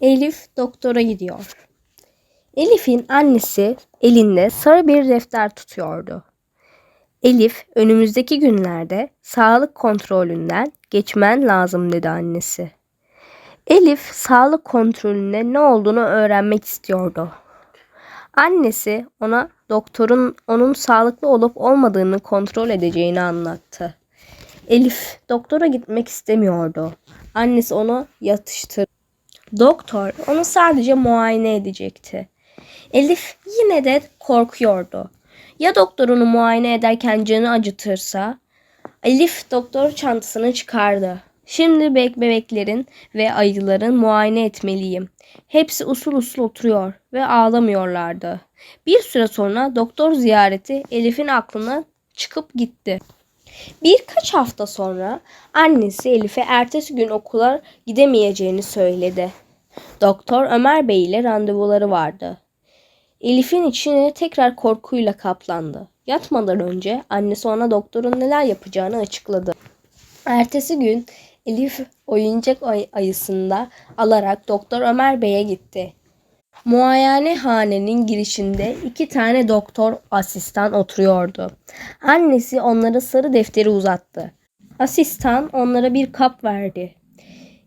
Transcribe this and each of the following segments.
Elif doktora gidiyor. Elif'in annesi elinde sarı bir defter tutuyordu. Elif önümüzdeki günlerde sağlık kontrolünden geçmen lazım dedi annesi. Elif sağlık kontrolünde ne olduğunu öğrenmek istiyordu. Annesi ona doktorun onun sağlıklı olup olmadığını kontrol edeceğini anlattı. Elif doktora gitmek istemiyordu. Annesi onu yatıştırdı. Doktor onu sadece muayene edecekti. Elif yine de korkuyordu. Ya doktor onu muayene ederken canı acıtırsa? Elif doktor çantasını çıkardı. Şimdi bek bebeklerin ve ayıların muayene etmeliyim. Hepsi usul usul oturuyor ve ağlamıyorlardı. Bir süre sonra doktor ziyareti Elif'in aklına çıkıp gitti. Birkaç hafta sonra annesi Elif'e ertesi gün okula gidemeyeceğini söyledi. Doktor Ömer Bey ile randevuları vardı. Elif'in içine tekrar korkuyla kaplandı. Yatmadan önce annesi ona doktorun neler yapacağını açıkladı. Ertesi gün Elif oyuncak ay- ayısında alarak Doktor Ömer Bey'e gitti. Muayenehanenin girişinde iki tane doktor asistan oturuyordu. Annesi onlara sarı defteri uzattı. Asistan onlara bir kap verdi.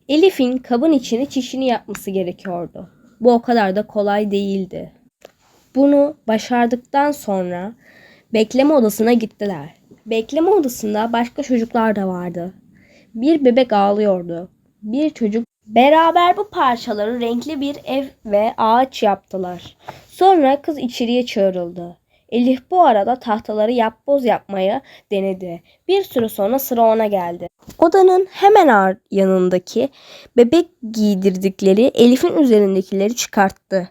Elif'in kabın içine çişini yapması gerekiyordu. Bu o kadar da kolay değildi. Bunu başardıktan sonra bekleme odasına gittiler. Bekleme odasında başka çocuklar da vardı. Bir bebek ağlıyordu. Bir çocuk beraber bu parçaları renkli bir ev ve ağaç yaptılar. Sonra kız içeriye çağrıldı. Elif bu arada tahtaları yapboz yapmaya denedi. Bir süre sonra sıra ona geldi. Odanın hemen yanındaki bebek giydirdikleri Elif'in üzerindekileri çıkarttı.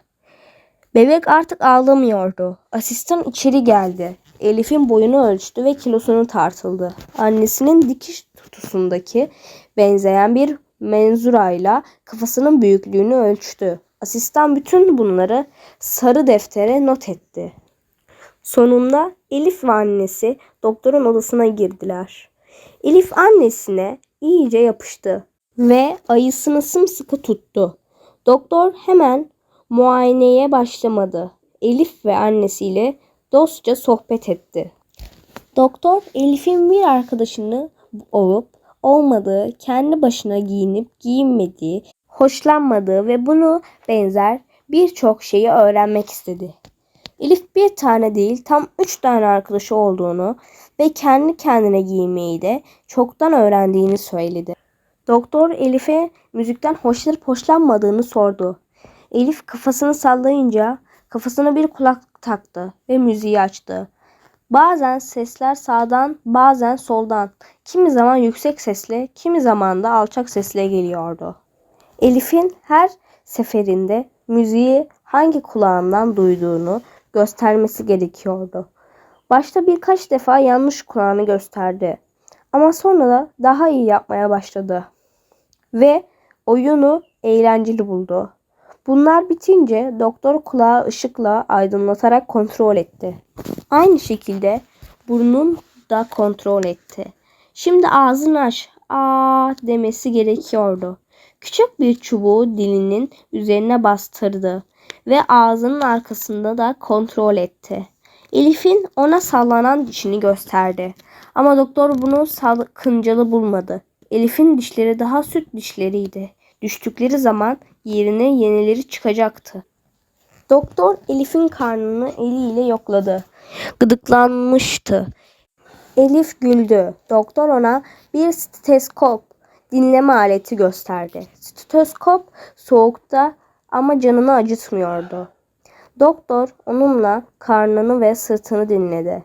Bebek artık ağlamıyordu. Asistan içeri geldi. Elif'in boyunu ölçtü ve kilosunu tartıldı. Annesinin dikiş tutusundaki benzeyen bir menzurayla kafasının büyüklüğünü ölçtü. Asistan bütün bunları sarı deftere not etti. Sonunda Elif ve annesi doktorun odasına girdiler. Elif annesine iyice yapıştı ve ayısını sımsıkı tuttu. Doktor hemen muayeneye başlamadı. Elif ve annesiyle dostça sohbet etti. Doktor Elif'in bir arkadaşını olup olmadığı, kendi başına giyinip giyinmediği, hoşlanmadığı ve bunu benzer birçok şeyi öğrenmek istedi. Elif bir tane değil tam üç tane arkadaşı olduğunu ve kendi kendine giyinmeyi de çoktan öğrendiğini söyledi. Doktor Elif'e müzikten hoşlanıp hoşlanmadığını sordu. Elif kafasını sallayınca kafasına bir kulak taktı ve müziği açtı. Bazen sesler sağdan, bazen soldan, kimi zaman yüksek sesle, kimi zaman da alçak sesle geliyordu. Elif'in her seferinde müziği hangi kulağından duyduğunu göstermesi gerekiyordu. Başta birkaç defa yanlış kulağını gösterdi. Ama sonra da daha iyi yapmaya başladı. Ve oyunu eğlenceli buldu. Bunlar bitince doktor kulağı ışıkla aydınlatarak kontrol etti. Aynı şekilde burnun da kontrol etti. Şimdi ağzını aç, aa demesi gerekiyordu. Küçük bir çubuğu dilinin üzerine bastırdı ve ağzının arkasında da kontrol etti. Elif'in ona sallanan dişini gösterdi. Ama doktor bunu sakıncalı bulmadı. Elif'in dişleri daha süt dişleriydi. Düştükleri zaman yerine yenileri çıkacaktı. Doktor Elif'in karnını eliyle yokladı. Gıdıklanmıştı. Elif güldü. Doktor ona bir steteskop dinleme aleti gösterdi. Steteskop soğukta ama canını acıtmıyordu. Doktor onunla karnını ve sırtını dinledi.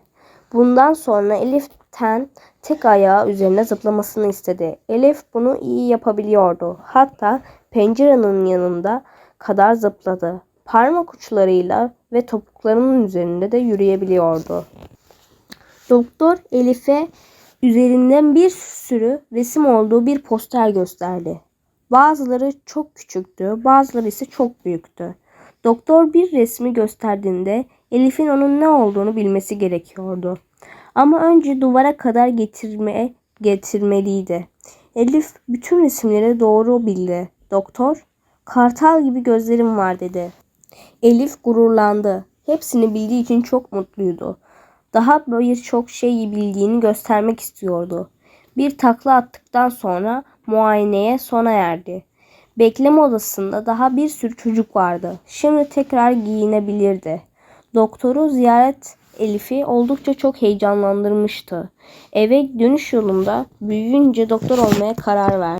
Bundan sonra Elif'ten tek ayağı üzerine zıplamasını istedi. Elif bunu iyi yapabiliyordu. Hatta pencerenin yanında kadar zıpladı. Parmak uçlarıyla ve topuklarının üzerinde de yürüyebiliyordu. Doktor Elif'e üzerinden bir sürü resim olduğu bir poster gösterdi. Bazıları çok küçüktü, bazıları ise çok büyüktü. Doktor bir resmi gösterdiğinde Elif'in onun ne olduğunu bilmesi gerekiyordu. Ama önce duvara kadar getirme, getirmeliydi. Elif bütün resimleri doğru bildi. Doktor Kartal gibi gözlerim var dedi. Elif gururlandı. Hepsini bildiği için çok mutluydu. Daha birçok şeyi bildiğini göstermek istiyordu. Bir takla attıktan sonra muayeneye sona erdi. Bekleme odasında daha bir sürü çocuk vardı. Şimdi tekrar giyinebilirdi. Doktoru ziyaret Elif'i oldukça çok heyecanlandırmıştı. Eve dönüş yolunda büyüyünce doktor olmaya karar verdi.